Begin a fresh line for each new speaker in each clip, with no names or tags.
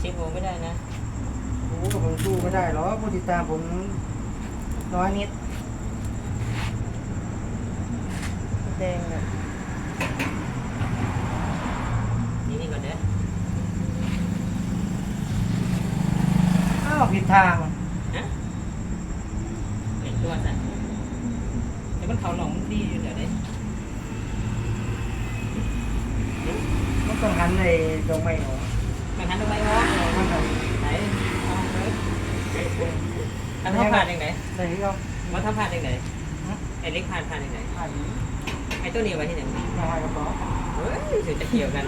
เช็คโมไม่ได้นะ
โอ้โหผมสู้ไม่ได้หรอกผู้ติดตามผมน้อยนิด
แดงเลย
นี่นี่ก่อนเด้อ
อ้าวผิดทาง
ฮะเห็นตัวสัตว์แต่มันเขาหลงดีอยู่เดี๋ยวนี้
มันต้องหันในดอกไม้ออก
มันหันตรงไหนวะ
มันท
ไหนเอาเลย อันทับผ่านยังไง
ไหนก็
มันทับผ่านยังไงไอ้เล็กผ่านผ่านยังไง
ผ่านนี้
ไอ้ตัวนี้ไว้ที่ไหน
มาหากระเป๋า
เฮ้ยถึงจะเกี่ยวกัน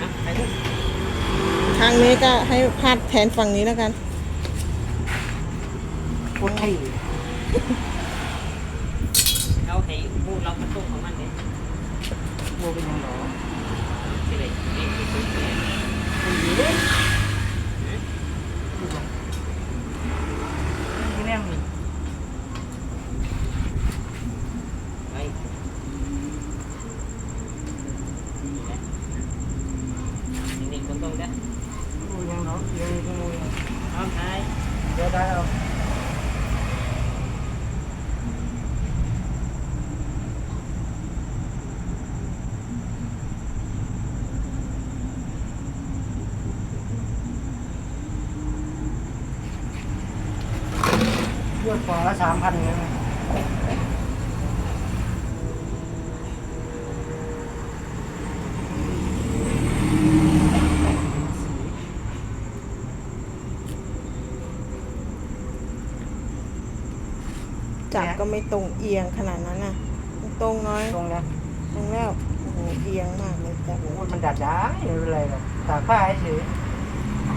อะไปทุก
ทางนี้ก็ให้พาดแทนฝั่งนี้แล้วกัน
คนที่
เอาให้พูดล็อกประตูของมันเนี่ย
โบเป็นยังหรอ
สิเลยนี่คือสุดเลย
ที่แน่นี่
ไป นี่ๆตรงๆจ้ะ
โบยังหรอยังมีขโมย
เอาท้าย
เดี๋ยวได้เอายอดฟองละสามพันเลยนะ
จับก็ไม่ตรงเอียงขนาดนั้นน่ะตรงน้อย
ตรงเนี้ย
ตรงแล้วโอ้โหเอียงมากเลยจับ
โอ้โหมันดัดได้ไม่เป็นไรหรอกตากผ้าเฉย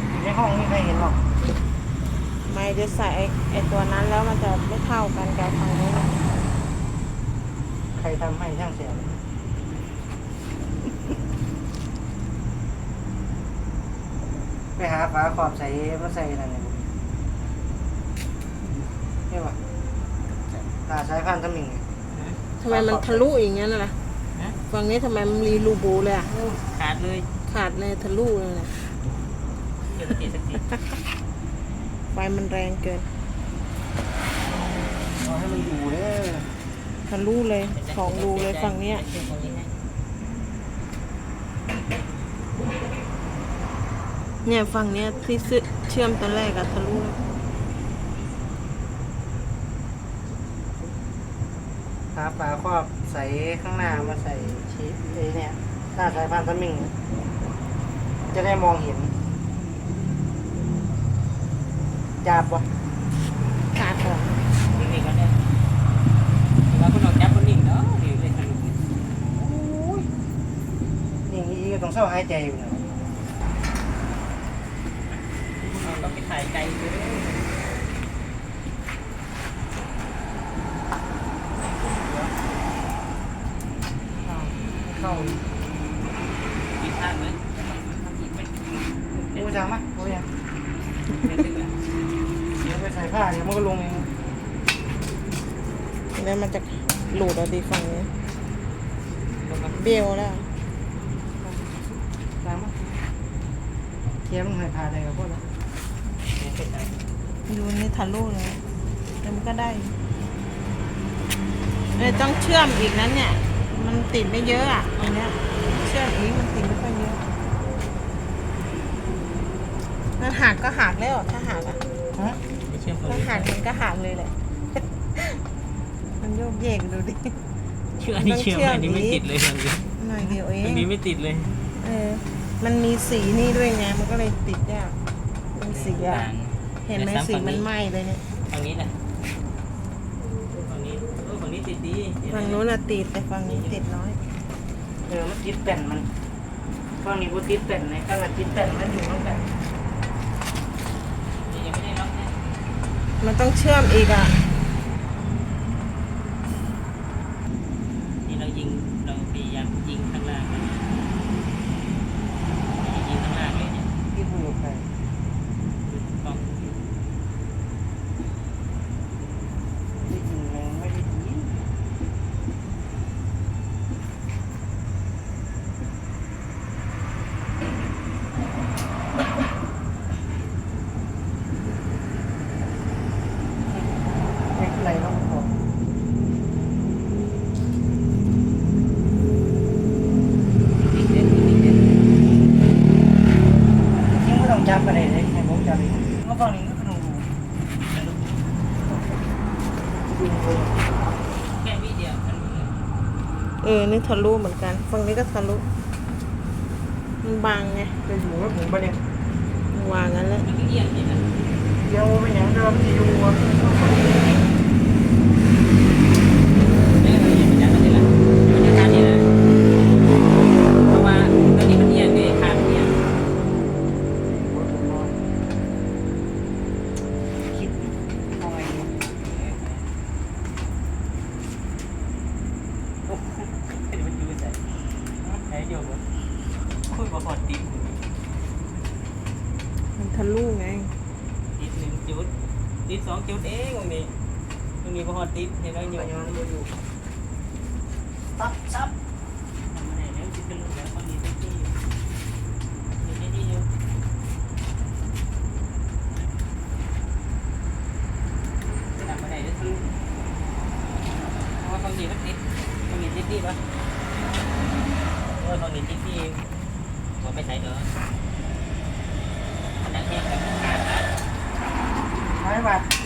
อยู่ในห้องไม่ใครเห็นหรอก
ไม่จะใส่ไอ้ไอ้ตัวนั้นแล้วมันจะไม่เท่ากันกับฝั่งนู้นน่ะ
ใครทำให้ช่างเสียไปหาฝาขอบใส่มาใส่นั่นเลยนี่วะ ตาสายพันธุ์ตะมิงเนี่ย
ทำไมมันทะลุอย่างเงี้ยน่ะล่ะ
นะ
ฝั่งนี้ทำไมมันมีรูโบเลยอะ
ขาดเลย
ขาดเลยทะลุเลยนะ
เดี๋ยวสักทีสักที
ไฟมันแรงเกิน
เอาให้มันอยู่เด้อ
ทะลุเลยสองรูเลยฝั่งเนี้ย
เช็คตรงนี้ให้
เนี่ยฝั่งเนี้ยที่เชื่อเชื่อมตอนแรกอะทะลุแล้ว
หาฝาครอบใส่ข้างหน้ามาใส่ชีสไอ้เนี่ยตาสายพันธุ์ตะมิงเนี่ยจะได้มองเห็นจับวะ
ขาดออก
นี่ๆก่อนเด้อเดี๋ยวว่าคนออกจับคนนิ่งเนาะเดี๋ยวเลยทางนี้
นี่อีก็ต้องเศร้าหายใจอยู่นะ
เราต้องไปถ่ายไกลเลย
อ้าวเข้าอีก
กินข้าวไหม
โอ้ยจังมะโอ้ยยัง
ไม่ถึงอะ
เดี๋ยวไปใส่ผ้าเดี๋ยวมันก็ลงเอง
แล้วมันจะหลุดเอาดีฝั่งนี้
ตรงกับ
เบี้ยวแล้ว
จังมะเทียมใส่ผ้าได้กับพวกเรา
ไม่เป็นไร
ดูนี่ทะลุเลยแต่มันก็ได้เลยต้องเชื่อมอีกนั้นเนี่ย มันติดไม่เยอะอะอันเนี้ยเชื่อมอีกมันติดไม่ค่อยเยอะ ถ้าหักก็หักแล้วถ้าหักอะ
ฮะ
ไม่เชื่อมตรง
ถ้า
นี้
หักมันก็หักเลยแหละ มันโยกเยกดูดิ
เชื่ออันนี้เชื่อมอันนี้ไม่ติดเลยตรงนี้
หน่อยเดียวเอ
ตรงงนี้ไม่ติดเลย
เออ มันมีสีนี่ด้วยไง มันก็เลยติดยากเป็นสีอะเห็นไหมสีมันไหม้เลยเนี่ย
ฝั่งนี้แหละฝั่งนี้เออฝั่งนี้ติดดี
ฝั่งนู้นอะติดแต่ฝั่งนี้ติดน้อย
เออมันติดแป่นมันฝั่งนี้กูติดแป่นในข้างหลังติดแป่นมันอยู่ข้างกัน
มัน
ต้องเชื่อมอีกอะ
เออ
นี่
ทะลุเหมือนกันฝั่งนี้ก็ทะลุมันบางไง
ไปอยู่กับผมปะเนี่ย
วางงั้นแล้ว
เนก็เอียงนี่น
เดี๋ยวไปหยังเดิมที่อยู่
ทะลุไง
ติดหนึ่งจุด ติดสองจุดเองตรงนี้ตรงนี้บ่พอติดเห็นไหมโย
ไป
ม
ย้อนอยู่ซับซับ
ทำอะไรแล้วติดกันแล้วตอนนี้ติดที่อยู่ติดที่อยู่ทำอะไรได้ทะลุเพราะว่าตรงนี้มันติดตรงนี้ติดที่ปะเออตรงนี้ติดที่ผม ไม่ใส่เด้อมันนั่งแห้งกับขาดนะ
ไม่มา